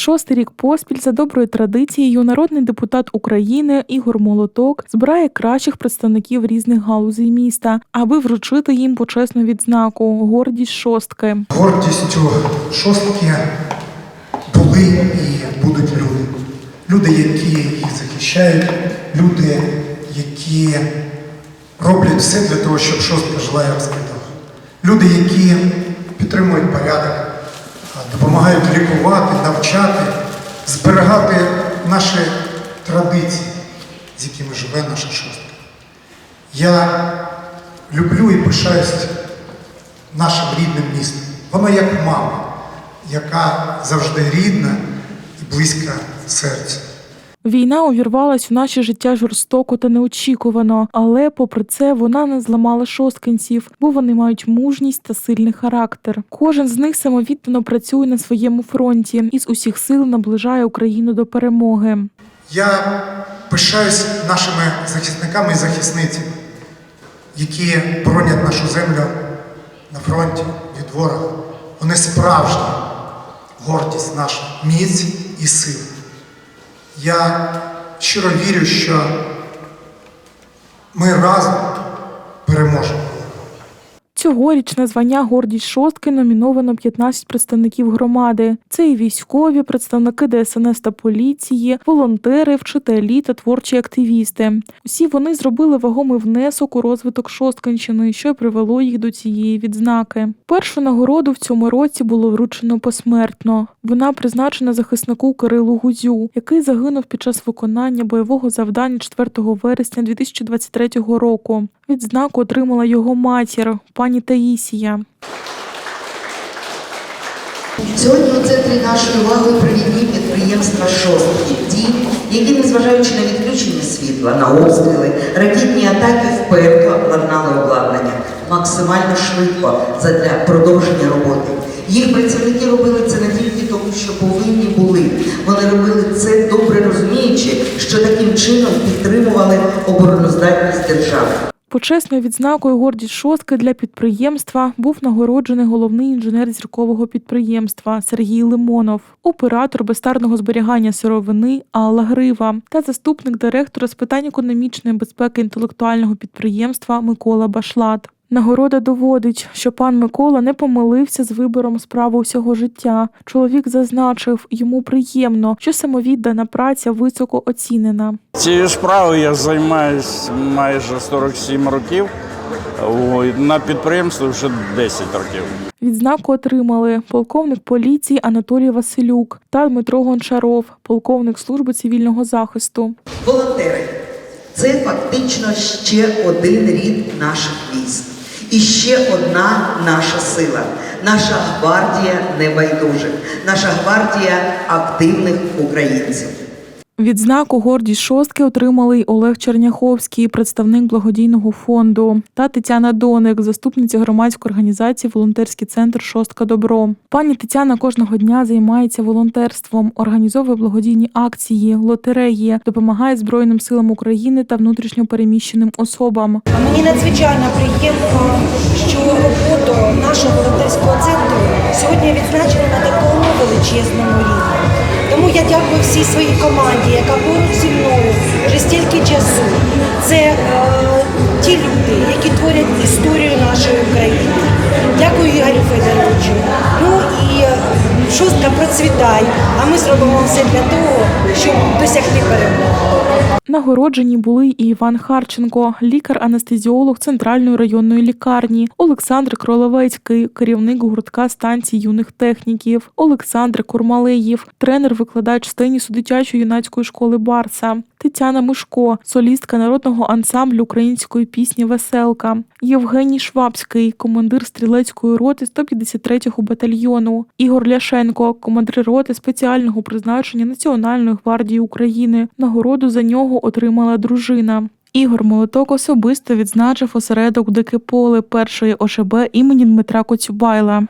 Шостий рік поспіль за доброю традицією народний депутат України Ігор Молоток збирає кращих представників різних галузей міста, аби вручити їм почесну відзнаку гордість шостки. Гордістю шостки були і будуть люди. Люди, які їх захищають, люди, які роблять все для того, щоб шостка жила і розквітала. Люди, які лікувати, навчати, зберігати наші традиції, з якими живе наша шостка. Я люблю і пишаюсь нашим рідним містом. Воно як мама, яка завжди рідна і близька серцю. Війна увірвалась у наше життя жорстоко та неочікувано, але попри це вона не зламала шосткинців, бо вони мають мужність та сильний характер. Кожен з них самовіддано працює на своєму фронті і з усіх сил наближає Україну до перемоги. Я пишаюсь нашими захисниками і захисницями, які боронять нашу землю на фронті від ворога. Вони справжня гордість наша, міць і сила. Я щиро вірю, що ми разом переможемо. Цьогоріч на звання гордість шостки номіновано 15 представників громади. Це і військові, представники ДСНС та поліції, волонтери, вчителі та творчі активісти. Усі вони зробили вагомий внесок у розвиток Шосткинщини, що й привело їх до цієї відзнаки. Першу нагороду в цьому році було вручено посмертно. Вона призначена захиснику Кирилу Гузю, який загинув під час виконання бойового завдання 4 вересня 2023 року. Відзнаку отримала його матір, пані Таїсія. Сьогодні у центрі нашої уваги провідні підприємства шостки, ті, які, незважаючи на відключення світла, на обстріли, ракетні атаки вперто обладнали обладнання максимально швидко задля продовження роботи. Їх працівники робили це не тільки тому, що повинні були. Вони робили це добре розуміючи, що таким чином підтримували обороноздатність держави. Почесною відзнакою гордість шостки для підприємства був нагороджений головний інженер зіркового підприємства Сергій Лимонов, оператор безстарного зберігання сировини Алла Грива та заступник директора з питань економічної безпеки інтелектуального підприємства Микола Башлат. Нагорода доводить, що пан Микола не помилився з вибором справи усього життя. Чоловік зазначив, йому приємно, що самовіддана праця високо оцінена. Цією справою я займаюся майже 47 років. На підприємстві вже 10 років. Відзнаку отримали полковник поліції Анатолій Василюк та Дмитро Гончаров, полковник служби цивільного захисту. Волонтери це фактично ще один рід наших військ. І ще одна наша сила, наша гвардія небайдужих, наша гвардія активних українців. Відзнаку гордість шостки отримали й Олег Черняховський, представник благодійного фонду, та Тетяна Доник, заступниця громадської організації Волонтерський центр Шостка Добро. Пані Тетяна кожного дня займається волонтерством, організовує благодійні акції, лотереї, допомагає Збройним силам України та внутрішньо переміщеним особам. Мені надзвичайно приємно, що роботу нашого волонтерського центру сьогодні відзначено на такому величезному рівні. Тому я дякую всій своїй команді, яка поруч зі мною вже стільки часу. Це е, ті люди, які творять історію нашої України. Дякую Ігорю Федоровичу. Процвітай, а ми зробимо все для того, щоб досягти перемоги. Нагороджені були і Іван Харченко, лікар-анестезіолог Центральної районної лікарні, Олександр Кроловецький, керівник гуртка станції юних техніків, Олександр Курмалеєв, тренер-викладач з тенісу дитячої юнацької школи Барса, Тетяна Мишко, солістка народного ансамблю української пісні Веселка, Євгеній Швабський, командир стрілецької роти 153-го батальйону, Ігор Ляшенко, командир роти спеціального призначення Національної гвардії України. Нагороду за нього отримала дружина. Ігор Молоток особисто відзначив осередок Дике поле першої ОШБ імені Дмитра Коцюбайла.